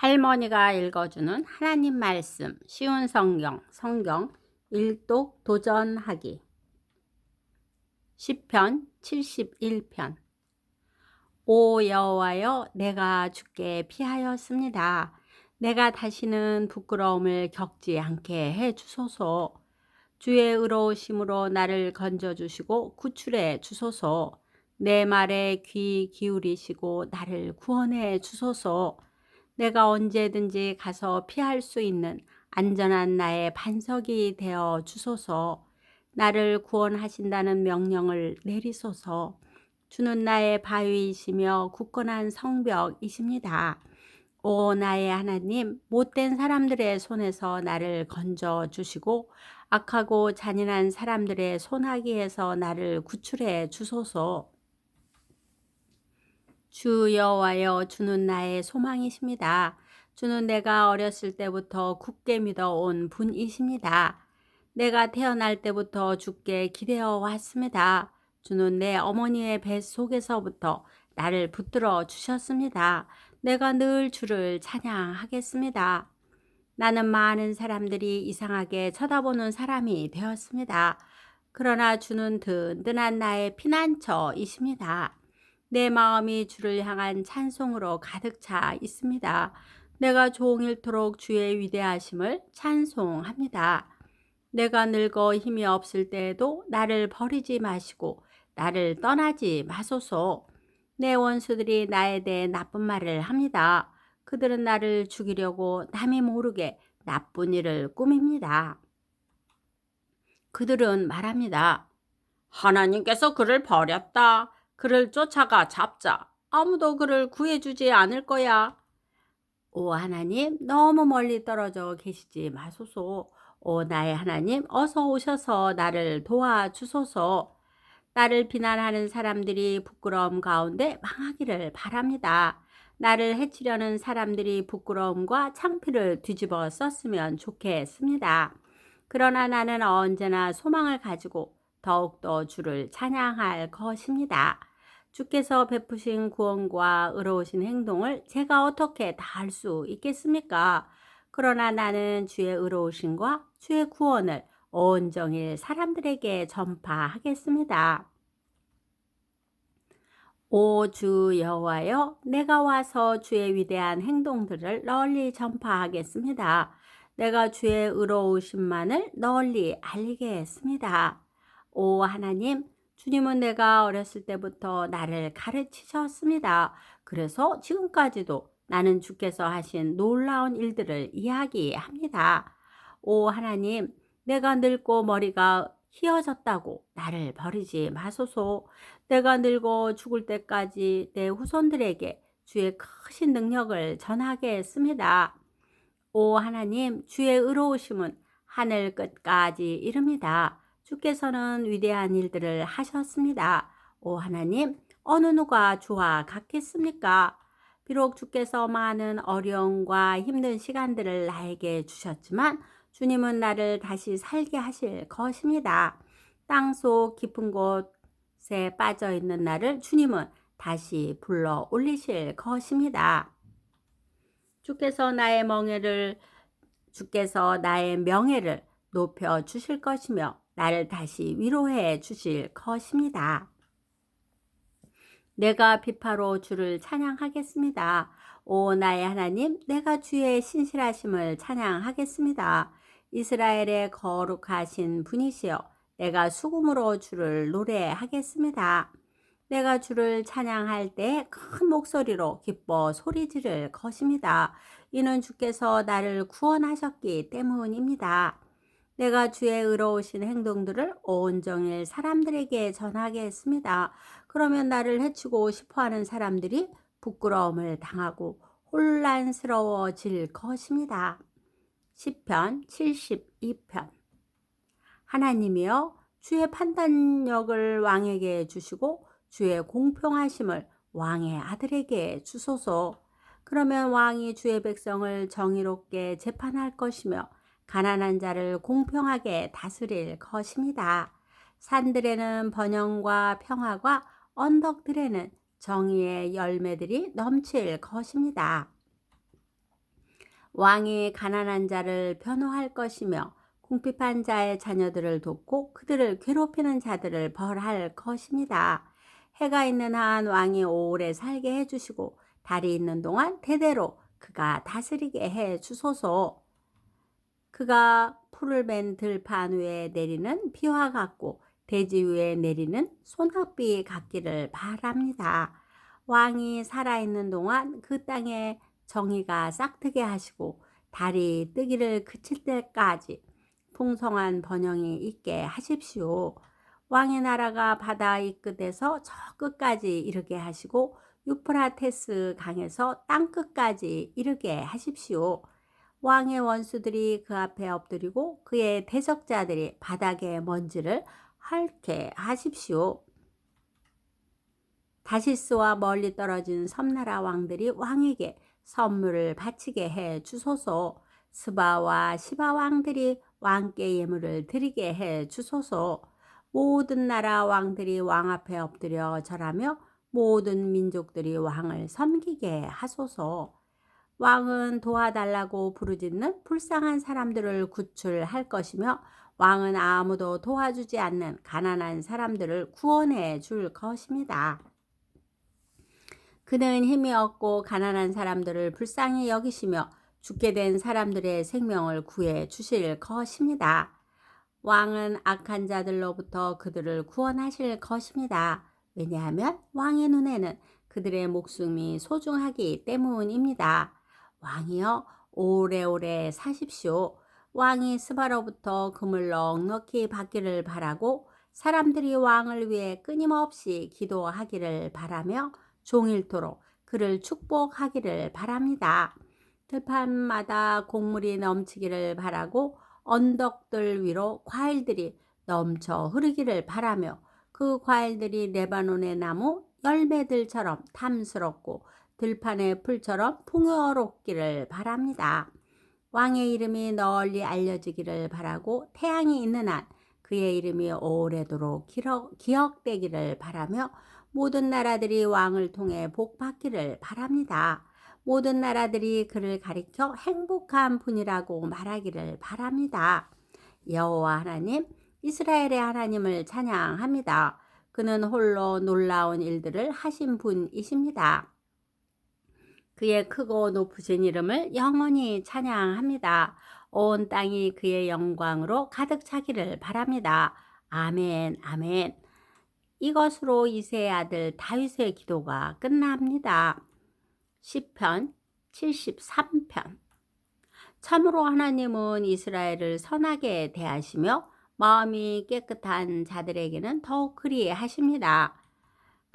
할머니가 읽어주는 하나님 말씀 쉬운 성경 성경 일독 도전하기 10편 71편 오 여호와여 내가 주께 피하였습니다. 내가 다시는 부끄러움을 겪지 않게 해 주소서. 주의 의로우심으로 나를 건져 주시고 구출해 주소서. 내 말에 귀 기울이시고 나를 구원해 주소서. 내가 언제든지 가서 피할 수 있는 안전한 나의 반석이 되어 주소서. 나를 구원하신다는 명령을 내리소서. 주는 나의 바위이시며 굳건한 성벽이십니다. 오 나의 하나님 못된 사람들의 손에서 나를 건져 주시고 악하고 잔인한 사람들의 손아귀에서 나를 구출해 주소서. 주 여호와여 주는 나의 소망이십니다. 주는 내가 어렸을 때부터 굳게 믿어 온 분이십니다. 내가 태어날 때부터 주께 기대어 왔습니다. 주는 내 어머니의 뱃속에서부터 나를 붙들어 주셨습니다. 내가 늘 주를 찬양하겠습니다. 나는 많은 사람들이 이상하게 쳐다보는 사람이 되었습니다. 그러나 주는 든든한 나의 피난처이십니다. 내 마음이 주를 향한 찬송으로 가득 차 있습니다. 내가 종일토록 주의 위대하심을 찬송합니다. 내가 늙어 힘이 없을 때에도 나를 버리지 마시고 나를 떠나지 마소서. 내 원수들이 나에 대해 나쁜 말을 합니다. 그들은 나를 죽이려고 남이 모르게 나쁜 일을 꾸밉니다. 그들은 말합니다. 하나님께서 그를 버렸다. 그를 쫓아가 잡자. 아무도 그를 구해주지 않을 거야. 오 하나님 너무 멀리 떨어져 계시지 마소서. 오 나의 하나님 어서 오셔서 나를 도와주소서. 나를 비난하는 사람들이 부끄러움 가운데 망하기를 바랍니다. 나를 해치려는 사람들이 부끄러움과 창피를 뒤집어 썼으면 좋겠습니다. 그러나 나는 언제나 소망을 가지고 더욱더 주를 찬양할 것입니다. 주께서 베푸신 구원과 의로우신 행동을 제가 어떻게 다할수 있겠습니까? 그러나 나는 주의 의로우심과 주의 구원을 온종일 사람들에게 전파하겠습니다. 오 주 여호와여 내가 와서 주의 위대한 행동들을 널리 전파하겠습니다. 내가 주의 의로우심만을 널리 알리겠습니다. 오 하나님 주님은 내가 어렸을 때부터 나를 가르치셨습니다. 그래서 지금까지도 나는 주께서 하신 놀라운 일들을 이야기합니다. 오 하나님, 내가 늙고 머리가 휘어졌다고 나를 버리지 마소서. 내가 늙어 죽을 때까지 내 후손들에게 주의 크신 능력을 전하겠습니다. 오 하나님, 주의 의로우심은 하늘 끝까지 이릅니다. 주께서는 위대한 일들을 하셨습니다. 오 하나님, 어느 누가 주와 같겠습니까? 비록 주께서 많은 어려움과 힘든 시간들을 나에게 주셨지만 주님은 나를 다시 살게 하실 것입니다. 땅속 깊은 곳에 빠져 있는 나를 주님은 다시 불러 올리실 것입니다. 주께서 나의 멍에를 주께서 나의 명예를 높여 주실 것이며 나를 다시 위로해 주실 것입니다. 내가 비파로 주를 찬양하겠습니다. 오 나의 하나님, 내가 주의 신실하심을 찬양하겠습니다. 이스라엘의 거룩하신 분이시여, 내가 수금으로 주를 노래하겠습니다. 내가 주를 찬양할 때 큰 목소리로 기뻐 소리 지를 것입니다. 이는 주께서 나를 구원하셨기 때문입니다. 내가 주의 의로우신 행동들을 온종일 사람들에게 전하겠습니다. 그러면 나를 해치고 싶어 하는 사람들이 부끄러움을 당하고 혼란스러워질 것입니다. 10편 72편 하나님이여 주의 판단력을 왕에게 주시고 주의 공평하심을 왕의 아들에게 주소서. 그러면 왕이 주의 백성을 정의롭게 재판할 것이며 가난한 자를 공평하게 다스릴 것입니다. 산들에는 번영과 평화가 언덕들에는 정의의 열매들이 넘칠 것입니다. 왕이 가난한 자를 변호할 것이며 궁핍한 자의 자녀들을 돕고 그들을 괴롭히는 자들을 벌할 것입니다. 해가 있는 한 왕이 오래 살게 해주시고 달이 있는 동안 대대로 그가 다스리게 해 주소서. 그가 풀을 맨 들판 위에 내리는 비와 같고 대지 위에 내리는 소낙비 같기를 바랍니다. 왕이 살아있는 동안 그 땅에 정의가 싹트게 하시고 달이 뜨기를 그칠 때까지 풍성한 번영이 있게 하십시오. 왕의 나라가 바다 이 끝에서 저 끝까지 이르게 하시고 유프라테스 강에서 땅 끝까지 이르게 하십시오. 왕의 원수들이 그 앞에 엎드리고 그의 대적자들이 바닥의 먼지를 핥게 하십시오. 다시스와 멀리 떨어진 섬나라 왕들이 왕에게 선물을 바치게 해 주소서. 스바와 시바 왕들이 왕께 예물을 드리게 해 주소서. 모든 나라 왕들이 왕 앞에 엎드려 절하며 모든 민족들이 왕을 섬기게 하소서. 왕은 도와달라고 부르짖는 불쌍한 사람들을 구출할 것이며 왕은 아무도 도와주지 않는 가난한 사람들을 구원해 줄 것입니다. 그는 힘이 없고 가난한 사람들을 불쌍히 여기시며 죽게 된 사람들의 생명을 구해 주실 것입니다. 왕은 악한 자들로부터 그들을 구원하실 것입니다. 왜냐하면 왕의 눈에는 그들의 목숨이 소중하기 때문입니다. 왕이여 오래오래 사십시오. 왕이 스바로부터 금을 넉넉히 받기를 바라고 사람들이 왕을 위해 끊임없이 기도하기를 바라며 종일토록 그를 축복하기를 바랍니다. 들판마다 곡물이 넘치기를 바라고 언덕들 위로 과일들이 넘쳐 흐르기를 바라며 그 과일들이 레바논의 나무 열매들처럼 탐스럽고 들판의 풀처럼 풍요롭기를 바랍니다. 왕의 이름이 널리 알려지기를 바라고 태양이 있는 한 그의 이름이 오래도록 기억되기를 바라며 모든 나라들이 왕을 통해 복받기를 바랍니다. 모든 나라들이 그를 가리켜 행복한 분이라고 말하기를 바랍니다. 여호와 하나님, 이스라엘의 하나님을 찬양합니다. 그는 홀로 놀라운 일들을 하신 분이십니다. 그의 크고 높으신 이름을 영원히 찬양합니다. 온 땅이 그의 영광으로 가득 차기를 바랍니다. 아멘, 아멘. 이것으로 이세의 아들 다윗의 기도가 끝납니다. 시편 73편 참으로 하나님은 이스라엘을 선하게 대하시며 마음이 깨끗한 자들에게는 더욱 그리 하십니다.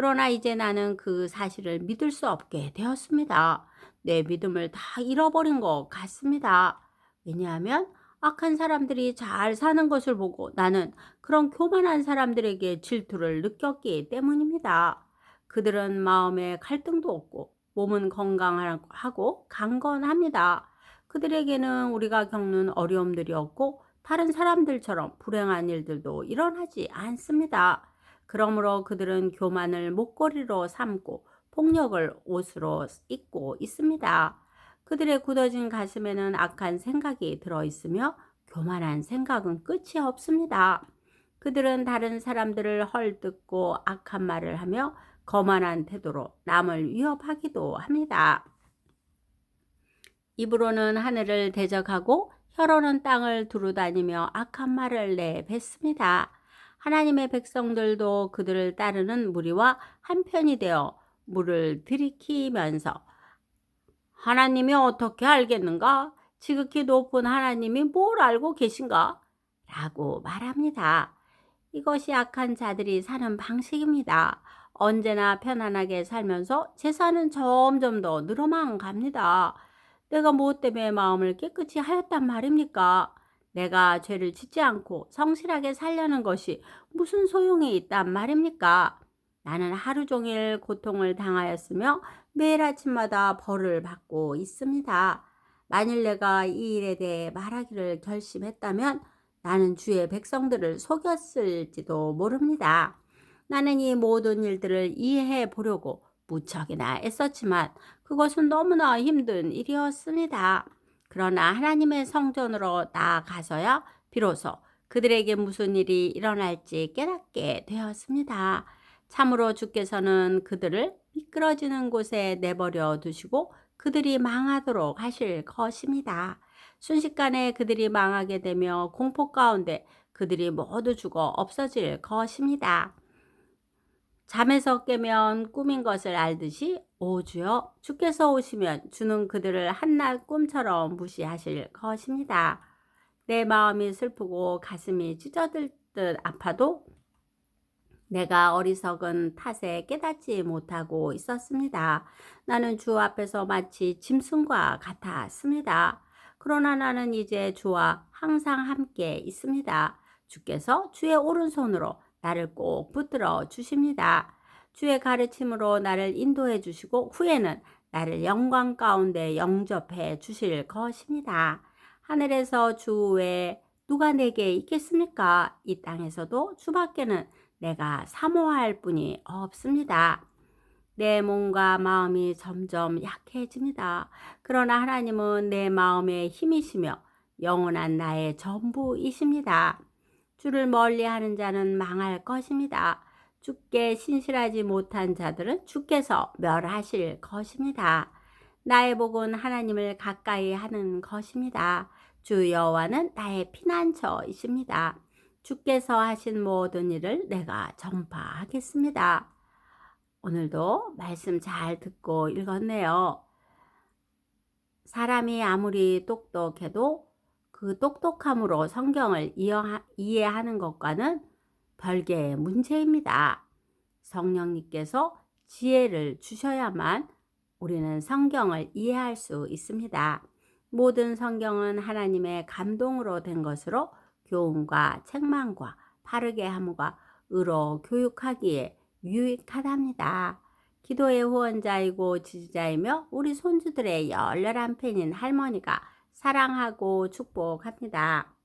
그러나 이제 나는 그 사실을 믿을 수 없게 되었습니다. 내 믿음을 다 잃어버린 것 같습니다. 왜냐하면 악한 사람들이 잘 사는 것을 보고 나는 그런 교만한 사람들에게 질투를 느꼈기 때문입니다. 그들은 마음에 갈등도 없고 몸은 건강하고 강건합니다. 그들에게는 우리가 겪는 어려움들이 없고 다른 사람들처럼 불행한 일들도 일어나지 않습니다. 그러므로 그들은 교만을 목걸이로 삼고 폭력을 옷으로 입고 있습니다. 그들의 굳어진 가슴에는 악한 생각이 들어 있으며 교만한 생각은 끝이 없습니다. 그들은 다른 사람들을 헐뜯고 악한 말을 하며 거만한 태도로 남을 위협하기도 합니다. 입으로는 하늘을 대적하고 혀로는 땅을 두루다니며 악한 말을 내뱉습니다. 하나님의 백성들도 그들을 따르는 무리와 한편이 되어 물을 들이키면서 하나님이 어떻게 알겠는가? 지극히 높은 하나님이 뭘 알고 계신가? 라고 말합니다. 이것이 악한 자들이 사는 방식입니다. 언제나 편안하게 살면서 재산은 점점 더 늘어만 갑니다. 내가 무엇 때문에 마음을 깨끗이 하였단 말입니까? 내가 죄를 짓지 않고 성실하게 살려는 것이 무슨 소용이 있단 말입니까? 나는 하루 종일 고통을 당하였으며 매일 아침마다 벌을 받고 있습니다. 만일 내가 이 일에 대해 말하기를 결심했다면 나는 주의 백성들을 속였을지도 모릅니다. 나는 이 모든 일들을 이해해 보려고 무척이나 애썼지만 그것은 너무나 힘든 일이었습니다. 그러나 하나님의 성전으로 나아가서야 비로소 그들에게 무슨 일이 일어날지 깨닫게 되었습니다. 참으로 주께서는 그들을 미끄러지는 곳에 내버려 두시고 그들이 망하도록 하실 것입니다. 순식간에 그들이 망하게 되며 공포 가운데 그들이 모두 죽어 없어질 것입니다. 잠에서 깨면 꿈인 것을 알듯이 오 주여 주께서 오시면 주는 그들을 한낱 꿈처럼 무시하실 것입니다. 내 마음이 슬프고 가슴이 찢어질 듯 아파도 내가 어리석은 탓에 깨닫지 못하고 있었습니다. 나는 주 앞에서 마치 짐승과 같았습니다. 그러나 나는 이제 주와 항상 함께 있습니다. 주께서 주의 오른손으로 나를 꼭 붙들어 주십니다. 주의 가르침으로 나를 인도해 주시고 후에는 나를 영광 가운데 영접해 주실 것입니다. 하늘에서 주 외에 누가 내게 있겠습니까? 이 땅에서도 주밖에는 내가 사모할 분이 없습니다. 내 몸과 마음이 점점 약해집니다. 그러나 하나님은 내 마음의 힘이시며 영원한 나의 전부이십니다. 주를 멀리 하는 자는 망할 것입니다. 주께 신실하지 못한 자들은 주께서 멸하실 것입니다. 나의 복은 하나님을 가까이 하는 것입니다. 주 여호와는 나의 피난처이십니다. 주께서 하신 모든 일을 내가 전파하겠습니다. 오늘도 말씀 잘 듣고 읽었네요. 사람이 아무리 똑똑해도 그 똑똑함으로 성경을 이해하는 것과는 별개의 문제입니다. 성령님께서 지혜를 주셔야만 우리는 성경을 이해할 수 있습니다. 모든 성경은 하나님의 감동으로 된 것으로 교훈과 책망과 바르게 함과 의로 교육하기에 유익하답니다. 기도의 후원자이고 지지자이며 우리 손주들의 열렬한 팬인 할머니가 사랑하고 축복합니다.